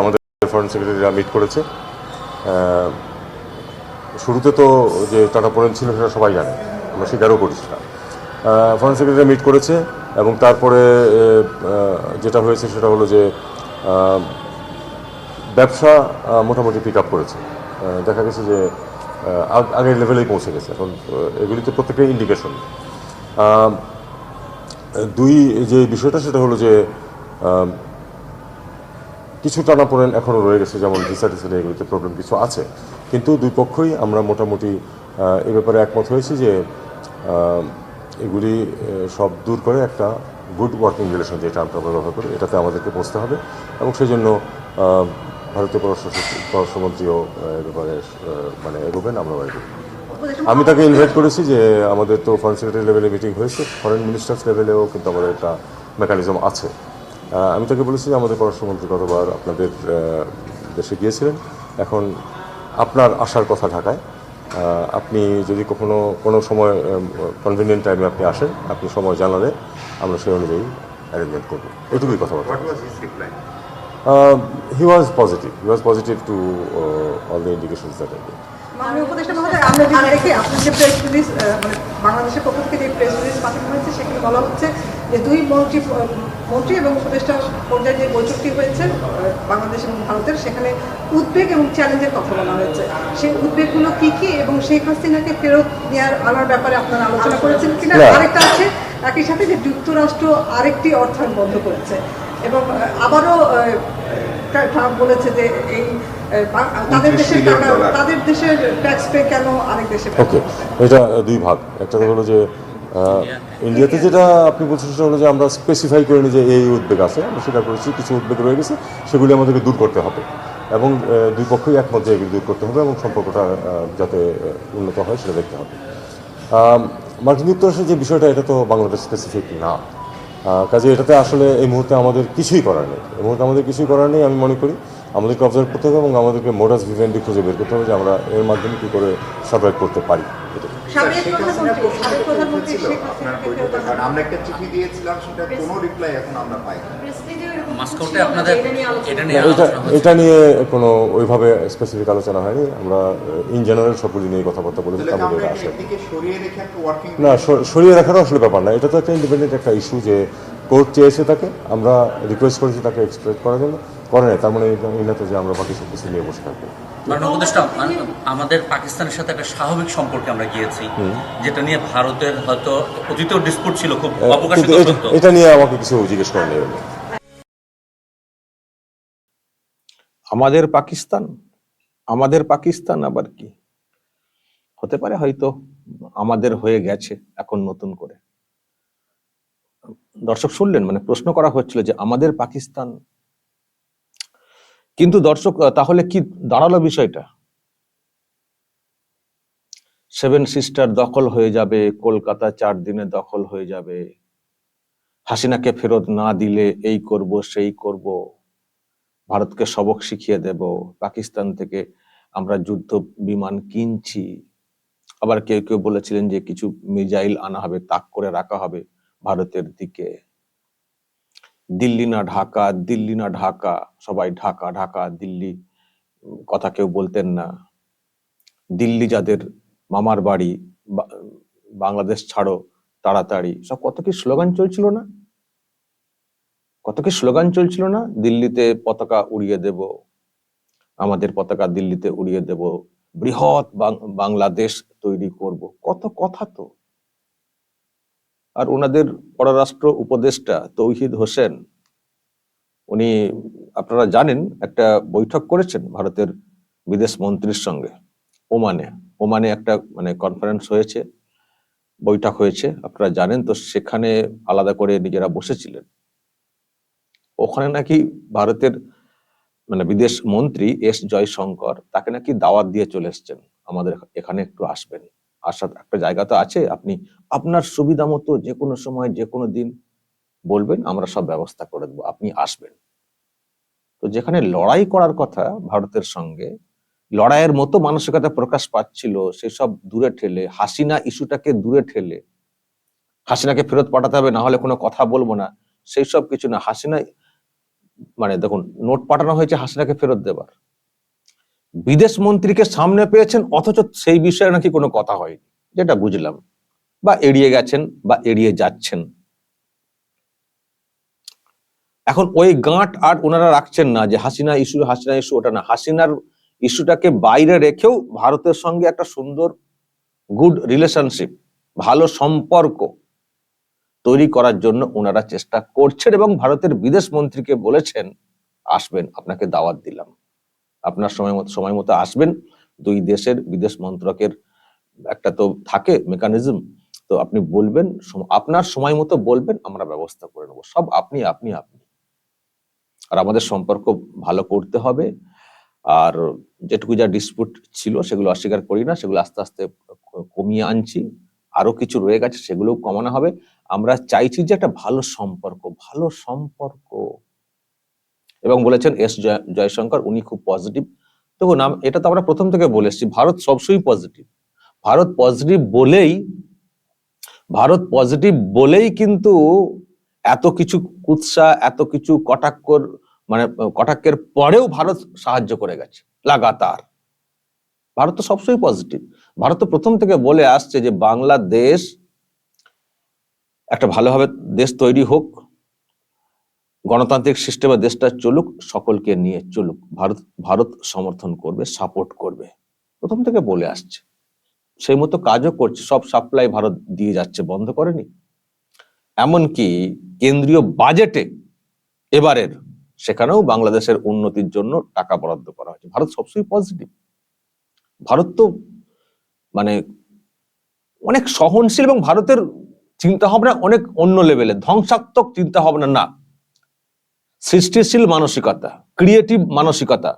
আমাদের foreign সেক্রেটারিরা meet করেছে। শুরুতে তো যে টানাপোড়েন ছিল সেটা সবাই জানে, আমরা স্বীকারও করি সেটা। ফরেন সেক্রেটারি মিট করেছে এবং তারপরে যেটা হয়েছে সেটা হলো যে ব্যবসা মোটামুটি পিক আপ করেছে দেখা গেছে যে আগের লেভেলেই পৌঁছে গেছে। এখন এগুলি তো প্রত্যেকটাই ইন্ডিকেশন দুই যে বিষয়টা সেটা হলো যে কিছু টানাপোড়েন এখনও রয়ে গেছে যেমন ভিসা টিসা এগুলিতে প্রবলেম কিছু আছে। কিন্তু দুই পক্ষই আমরা মোটামুটি এ ব্যাপারে একমত হয়েছি যে এগুলি সব দূর করে একটা গুড ওয়ার্কিং রিলেশন যে টার্মটা আমরা ব্যবহার করি এটাতে আমাদেরকে পৌঁছতে হবে। এবং সেই জন্য ভারতীয় পররাষ্ট্র পররাষ্ট্রমন্ত্রীও এ ব্যাপারে মানে এগোবেন আমরা এগোবো। আমি তাকে ইনভাইট করেছি যে আমাদের তো ফরেন সেক্রেটারি লেভেলে মিটিং হয়েছে ফরেন মিনিস্টার্স লেভেলেও কিন্তু আমাদের একটা মেকানিজম আছে। আমি তাকে বলেছি যে আমাদের পররাষ্ট্রমন্ত্রী গতবার আপনাদের দেশে গিয়েছিলেন। এখন আপনার আসার কথা ঢাকায়। আপনি যদি কখনো কোনো সময় কনভিনিয়েন্ট টাইমে আপনি আসেন আপনি সময় জানালে আমরা সেই অনুযায়ী অ্যারেঞ্জমেন্ট করব। এটুকুই কথাবার্তা। He was positive he was positive to all the indications that I মাননীয় উপদেষ্টা মহোদয় আমরা যদি দেখি আপনার যে প্রেস রিলিজ মানে বাংলাদেশের পক্ষ থেকে যে প্রেস রিলিজ পাঠানো হয়েছে সেখানে বলা হচ্ছে যে দুই মন্ত্রী মন্ত্রী এবং উপদেষ্টা পর্যায়ে যে বৈঠকটি হয়েছে বাংলাদেশ এবং ভারতের সেখানে উদ্বেগ এবং চ্যালেঞ্জের কথা বলা হয়েছে। সেই উদ্বেগগুলো কি কি এবং শেখ হাসিনাকে ফেরত নেওয়ার আনার ব্যাপারে আপনারা আলোচনা করেছেন কিনা? আরেকটা আছে একই সাথে যে যুক্তরাষ্ট্র আরেকটি অর্থায়ন বন্ধ করেছে। এবং আবারও ট্রাম্প বলেছে যে এই তাদের দেশের টাকা তাদের দেশের ট্যাক্স পে কেন আরেক দেশে ওকে এটা দুই ভাগ। একটা হলো যে ইন্ডিয়াতে যেটা আপনি বলছেন সেটা হলো যে আমরা স্পেসিফাই করিনি যে এই উদ্বেগ আছে, আমরা স্বীকার করেছি, কিছু উদ্বেগ রয়ে গেছে, সেগুলি আমাদেরকে দূর করতে হবে। এবং দুই পক্ষই একমত যে এগুলি দূর করতে হবে এবং সম্পর্কটা যাতে উন্নত হয় সেটা দেখতে হবে। মার্কিন যুক্তরাষ্ট্রের যে বিষয়টা, এটা তো বাংলাদেশ স্পেসিফিক না। কাজে এটাতে আসলে এই মুহূর্তে আমাদের কিছুই করার নেই। এই মুহূর্তে আমাদের কিছুই করার নেই, আমি মনে করি। আমাদেরকে অবজার্ভ করতে হবে এবং আমাদেরকে মোডাস ভিভেন্ডি খুঁজে বের করতে হবে যে আমরা এর মাধ্যমে কী করে সার্ভাইভ করতে পারি। আমরা একটা চিঠি দিয়েছিলাম সেটা কোনো রিপ্লাই এখন আমরা পাই না। মাস্কোতে আপনাদের এটা নিয়ে এটা আলোচনা হচ্ছে। এটা নিয়ে কোনো ওইভাবে স্পেসিফিক আলোচনা হয়নি। আমরা ইন জেনারেল সবগুলি নিয়ে কথাবার্তা বলেছি তার মধ্যে আসে। না সরিয়ে রাখারও আসলে ব্যাপার না। এটা তো একটা ইন্ডিপেন্ডেন্ট একটা ইস্যু যে কোর্ট চেয়েছে তাকে আমরা রিকোয়েস্ট করেছি তাকে এক্সপ্রেস করার জন্য। করে নাই তার মানে এটা- এই না তো যে আমরা বাকি সব কিছু নিয়ে বসে থাকব। উপদেষ্টা আমাদের পাকিস্তানের সাথে একটা স্বাভাবিক সম্পর্কে আমরা গিয়েছি যেটা নিয়ে ভারতের হয়তো অতীতেও ডিসপুট ছিল খুব অবকাশিত এটা- নিয়ে আমাকে কিছু জিজ্ঞেস করেন নেই আমাদের পাকিস্তান আমাদের পাকিস্তান আবার কি? হতে পারে হয়তো আমাদের হয়ে গেছে এখন নতুন করে। দর্শক শুনলেন মানে প্রশ্ন করা হচ্ছিল যে আমাদের পাকিস্তান কিন্তু দর্শক তাহলে কি দাঁড়াল বিষয়টা? সেভেন সিস্টার দখল হয়ে যাবে, কলকাতা চার দিনে দখল হয়ে যাবে। হাসিনাকে ফেরত না দিলে এই করব, সেই করব। ভারতকে সবক শিখিয়ে দেব, পাকিস্তান থেকে আমরা যুদ্ধ বিমান কিনছি। আবার কেউ কেউ বলেছিলেন যে কিছু মিজাইল আনা হবে, তাক করে রাখা হবে ভারতের দিকে। দিল্লি না ঢাকা, দিল্লি না ঢাকা, সবাই ঢাকা ঢাকা, দিল্লি, কথা কেউ বলতেন না। দিল্লি যাদের মামার বাড়ি বাংলাদেশ ছাড়ো, তাড়াতাড়ি, সব কত কি স্লোগান চলছিল না? কত কি স্লোগান চলছিল না? দিল্লিতে পতাকা উড়িয়ে দেব, আমাদের পতাকা দিল্লিতে উড়িয়ে দেব, বৃহৎ বাংলাদেশ তৈরি করব, কত কথা তো। আর ওনাদের পররাষ্ট্র উপদেষ্টা তৌহিদ হোসেন, উনি, আপনারা জানেন, একটা বৈঠক করেছেন ভারতের বিদেশ মন্ত্রীর সঙ্গে, ওমানে। ওমানে একটা মানে কনফারেন্স হয়েছে, বৈঠক হয়েছে, আপনারা জানেন, তো সেখানে আলাদা করে নিজেরা বসেছিলেন। ওখানে নাকি ভারতের মানে বিদেশ মন্ত্রী এস জয়শঙ্কর, তাকে নাকি দাওয়াত দিয়ে চলে এসছেন, আমাদের এখানে একটু আসবেন। আসার একটা জায়গা তো আছে, আপনি আপনার সুবিধা মতো যে কোনো সময় যে কোনো দিন বলবেন, আমরা সব ব্যবস্থা করে দেবো, আপনি আসবেন। তো যেখানে লড়াই করার কথা ভারতের সঙ্গে, লড়াইয়ের মতো মানসিকতা প্রকাশ পাচ্ছিল, সেসব দূরে ঠেলে, হাসিনা ইস্যুটাকে দূরে ঠেলে, হাসিনাকে ফেরত পাঠাতে হবে না হলে কোনো কথা বলব না সেই সব কিছু না, হাসিনা মানে দেখুন, নোট পাঠানো হয়েছে হাসিনাকে ফেরত দেবার। বিদেশ মন্ত্রীকে সামনে পেয়েছেন, অথচ সেই বিষয়ে নাকি কোনো কথা হয়নি, যেটা বুঝলাম। বা এড়িয়ে গেছেন বা এড়িয়ে যাচ্ছেন। এখন ওই গাঁট আর ওনারা রাখছেন না যে হাসিনা ইস্যু হাসিনা ইস্যু, ওটা না। হাসিনার ইস্যুটাকে বাইরে রেখেও ভারতের সঙ্গে একটা সুন্দর, গুড রিলেশনশিপ, ভালো সম্পর্ক তৈরি করার জন্য ওনারা চেষ্টা করছেন এবং ভারতের বিদেশ মন্ত্রীকে বলেছেন, আসবেন, আপনাকে দাওয়াত দিলাম। আপনার সময় মতো সময় মতো আসবেন। দুই দেশের বিদেশ মন্ত্রকের একটা তো থাকে মেকানিজম তো আপনি বলবেন আপনার সময় মতো বলবেন, আমরা ব্যবস্থা করে নেব। সব আপনি আপনি আপনি। আর আমাদের সম্পর্ক ভালো করতে হবে। আর যেটুকু যা ডিসপুট ছিল, সেগুলো অস্বীকার করি না, সেগুলো আস্তে আস্তে কমিয়ে আনছি। আরও কিছু রয়ে গেছে, সেগুলোও কমানো হবে। আমরা চাইছি যে একটা ভালো সম্পর্ক ভালো সম্পর্ক। এবং বলেছেন এস জয়- জয়শঙ্কর উনি খুব পজিটিভ দেখুন এটা তো আমরা প্রথম থেকে বলে এসেছি, ভারত সবসময় পজিটিভ ভারত পজিটিভ বলেই, ভারত পজিটিভ বলেই কিন্তু এত কিছু কুৎসা, এত কিছু কটাক্ষর মানে কটাক্ষের পরেও ভারত সাহায্য করে গেছে, লাগাতার। ভারত তো সবসময় পজিটিভ ভারত তো প্রথম থেকে বলে আসছে যে, বাংলাদেশ একটা ভালোভাবে দেশ তৈরি হোক গণতান্ত্রিক সিস্টেমে দেশটা চলুক, সকলকে নিয়ে চলুক। ভারত ভারত সমর্থন করবে সাপোর্ট করবে। প্রথম থেকে বলে আসছে। সেই মতো কাজও করছে, সব সাপ্লাই ভারত দিয়ে যাচ্ছে, বন্ধ করেনি। এমনকি কেন্দ্রীয় বাজেটে এবারের, সেখানেও বাংলাদেশের উন্নতির জন্য টাকা বরাদ্দ করা হয়েছে। ভারত সবসময় পজিটিভ ভারত তো মানে অনেক সহনশীল এবং ভারতের চিন্তা ভাবনা অনেক অন্য লেভেলে ধ্বংসাত্মক চিন্তা ভাবনা না। সৃষ্টিশীল মানসিকতা ক্রিয়েটিভ মানসিকতা,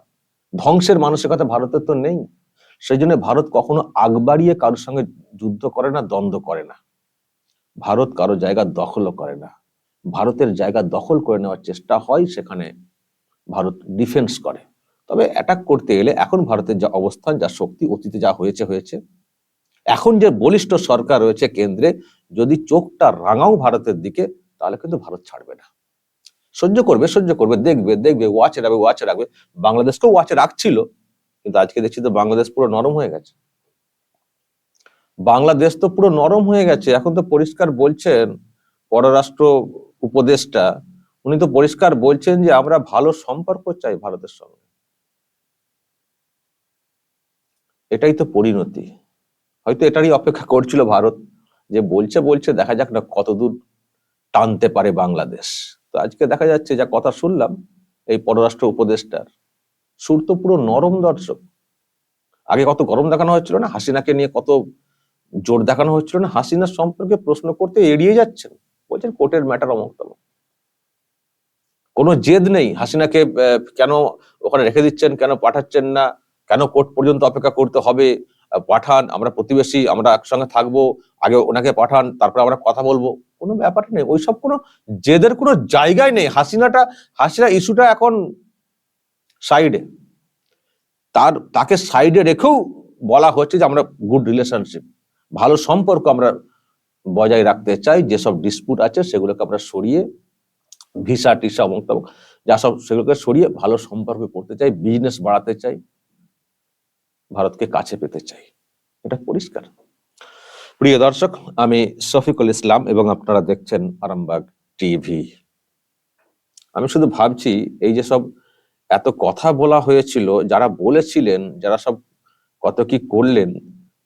ধ্বংসের মানসিকতা ভারতের তো নেই। সেই জন্য ভারত কখনো আগ বাড়িয়ে কারোর সঙ্গে যুদ্ধ করে না, দ্বন্দ্ব করে না। ভারত কারও জায়গা দখলও করে না। ভারতের জায়গা দখল করে নেওয়ার চেষ্টা হয়, সেখানে ভারত ডিফেন্স করে। তবে অ্যাটাক করতে গেলে এখন ভারতের যা অবস্থান, যা শক্তি, অতীতে যা হয়েছে হয়েছে। এখন যে বলিষ্ঠ সরকার রয়েছে কেন্দ্রে, যদি চোখটা রাঙাও ভারতের দিকে, তাহলে কিন্তু ভারত ছাড়বে না। সহ্য করবে সহ্য করবে, দেখবে দেখবে ওয়াচে রাখবে ওয়াচে রাখবে। বাংলাদেশকেও ওয়াচে রাখছিল, কিন্তু আজকে দেখছি তো বাংলাদেশ পুরো নরম হয়ে গেছে। বাংলাদেশ তো পুরো নরম হয়ে গেছে। এখন তো পরিষ্কার বলছেন পররাষ্ট্র উপদেষ্টা, উনি তো পরিষ্কার বলছেন যে আমরা ভালো সম্পর্ক চাই ভারতের সঙ্গে। এটাই তো পরিণতি। হয়তো এটারই অপেক্ষা করছিল ভারত, যে বলছে বলছে, দেখা যাক না কতদূর টানতে পারে বাংলাদেশ। তো আজকে দেখা যাচ্ছে যা কথা শুনলাম, এই পররাষ্ট্র উপদেষ্টার, সুর তো পুরো নরম দর্শক। আগে কত গরম দেখানো হচ্ছিল না, হাসিনাকে নিয়ে কত জোর দেখানো হচ্ছিল না, হাসিনার সম্পর্কে প্রশ্ন করতে এড়িয়ে যাচ্ছেন। বলছেন কোর্টের ম্যাটার অমুক কোনো জেদ নেই, হাসিনাকে কেন ওখানে রেখে দিচ্ছেন, কেন পাঠাচ্ছেন না, কেন কোর্ট পর্যন্ত অপেক্ষা করতে হবে পাঠান, আমরা প্রতিবেশী, আমরা একসঙ্গে থাকব, আগে ওনাকে পাঠান, তারপরে আমরা কথা বলব। কোনো ব্যাপার নেই। ওইসব কোনো জেদের কোনো জায়গায় নেই। হাসিনাটা, হাসিনা ইস্যুটা এখন সাইডে। তার, তাকে সাইডে রেখেও বলা হচ্ছে যে আমরা গুড রিলেশনশিপ, ভালো সম্পর্ক আমরা বজায় রাখতে চাই। যেসব ডিসপুট আছে সেগুলোকে আমরা সরিয়ে, ভিসা, টিসা অমুক তমুক যা সব সেগুলোকে সরিয়ে ভালো সম্পর্ক করতে চাই বিজনেস বাড়াতে চাই, ভারতকে কাছে পেতে চাই। এটা পরিষ্কার। প্রিয় দর্শক, আমি শফিকুল ইসলাম এবং আপনারা দেখছেন আরামবাগ টিভি। আমি শুধু ভাবছি, এই যে সব এত কথা বলা হয়েছিল, যারা বলেছিলেন, যারা সব কত কি করলেন,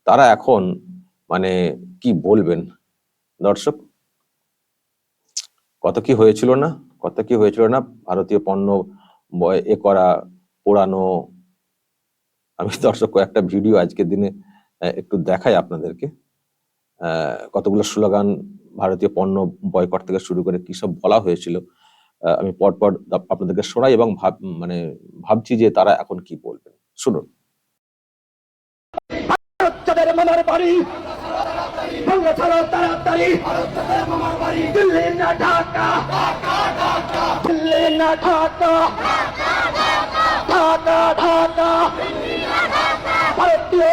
তারা এখন মানে কি বলবেন? দর্শক, কত কি হয়েছিল না? কত কি হয়েছিল না? ভারতীয় পণ্য এ করা, পোড়ানো। আমি দর্শক, কয়েকটা ভিডিও আজকের দিনে একটু দেখাই আপনাদেরকে। কতগুলো স্লোগান ভারতীয় পণ্য বয়কট থেকে শুরু করে কি সব বলা হয়েছিল? আমি পরপর আপনাদেরকে শোনাই এবং ভাব মানে ভাবছি যে তারা এখন কি বলবেন। শুনুন। ভারতীয়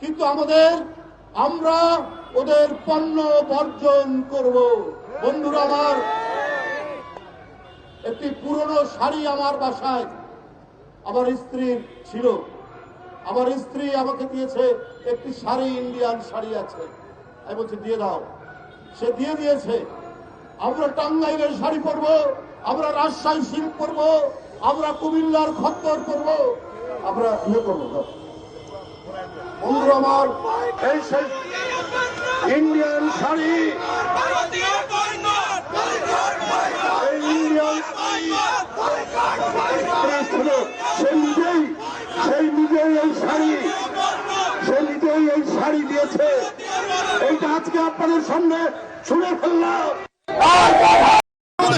কিন্তু আমাদের, আমরা ওদের পণ্য বর্জন করব। বন্ধুরা আমার, একটি পুরনো শাড়ি আমার বাসায় আমার স্ত্রীর ছিল। আমার স্ত্রী আমাকে দিয়েছে, একটি শাড়ি, ইন্ডিয়ান শাড়ি আছে। আমি বলছি, দিয়ে দাও। সে দিয়ে দিয়েছে। আমরা টাঙ্গাইলের শাড়ি পরবো, আমরা রাজশাহী সিল্ক পরবো, আমরা কুমিল্লার খত্তর পরবো। আমরা ইয়ে করব বন্ধুরা আমার এই সেই ইন্ডিয়ান শাড়ি।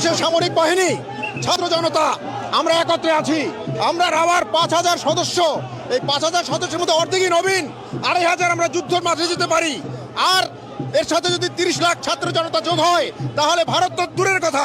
সেই সামরিক বাহিনী ছাত্র জনতা আমরা একত্রে আছি। আমরা আবার পাঁচ হাজার সদস্য। এই পাঁচ হাজার সদস্যের মধ্যে অর্ধেকই নবীন। আড়াই হাজার আমরা যুদ্ধের মাঝে যেতে পারি। আর এর সাথে যদি তিরিশ লাখ ছাত্র জনতা যোগ হয়, তাহলে ভারত তো দূরের কথা।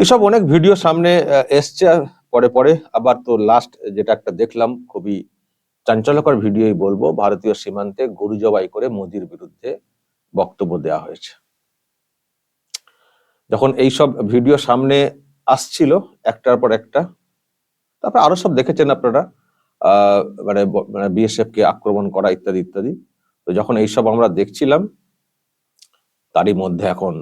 এইসব অনেক ভিডিও সামনে এসছে পরে পরে। আবার তো লাস্ট যেটা একটা দেখলাম, খুবই চাঞ্চল্যকর ভিডিওই বলব, ভারতীয় সীমান্তে গরু জবাই করে মোদির বিরুদ্ধে বক্তব্য দেওয়া হয়েছে। যখন এইসব ভিডিও সামনে আসছিল, একটার পর একটা, তারপর আরও সব দেখেছেন আপনারা, আহ মানে মানে বিএসএফ কে আক্রমণ করা ইত্যাদি ইত্যাদি। তো যখন এইসব আমরা দেখছিলাম তারই মধ্যে এখন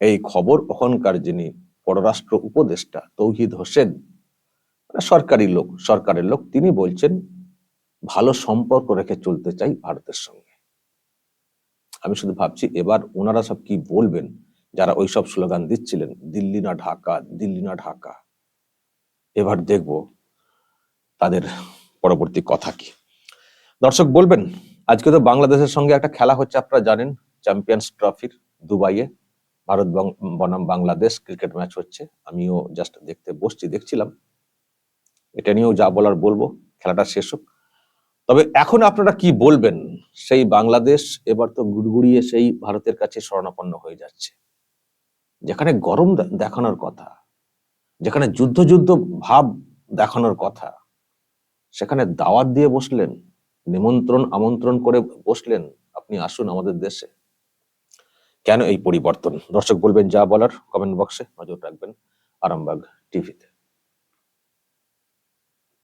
এই খবর ওখানকার যিনি পররাষ্ট্র উপদেষ্টা তৌহিদ হোসেন মানে সরকারি লোক, সরকারের লোক, তিনি বলছেন, ভালো সম্পর্ক রেখে চলতে চাই ভারতের সঙ্গে। আমি শুধু ভাবছি, এবার ওনারা সব কি বলবেন? যারা ওইসব স্লোগান দিচ্ছিলেন, দিল্লি না ঢাকা, দিল্লি না ঢাকা। এবার দেখব তাদের পরবর্তী কথা কি। দর্শক, বলবেন, আজকে তো বাংলাদেশের সঙ্গে একটা খেলা হচ্ছে, আপনারা জানেন? চ্যাম্পিয়ন্স ট্রফির দুবাইয়ে ভারত বনাম বাংলাদেশ ক্রিকেট ম্যাচ হচ্ছে। আমিও জাস্ট দেখতে বসছি, দেখছিলাম। এটা নিয়েও যা বলার বলব, খেলাটা শেষ হোক। তবে এখন আপনারা কি বলবেন? সেই বাংলাদেশ এবার তো গুড়গুড়িয়ে সেই ভারতের কাছে শরণাপন্ন হয়ে যাচ্ছে। যেখানে গরম দেখানোর কথা, যেখানে যুদ্ধ যুদ্ধ ভাব দেখানোর কথা, সেখানে দাওয়াত দিয়ে বসলেন, নিমন্ত্রণ, আমন্ত্রণ করে বসলেন, আপনি আসুন আমাদের দেশে। কেন এই পরিবর্তন? দর্শক বলবেন যা বলার কমেন্ট বক্সে নজর রাখবেন আরামবাগ টিভিতে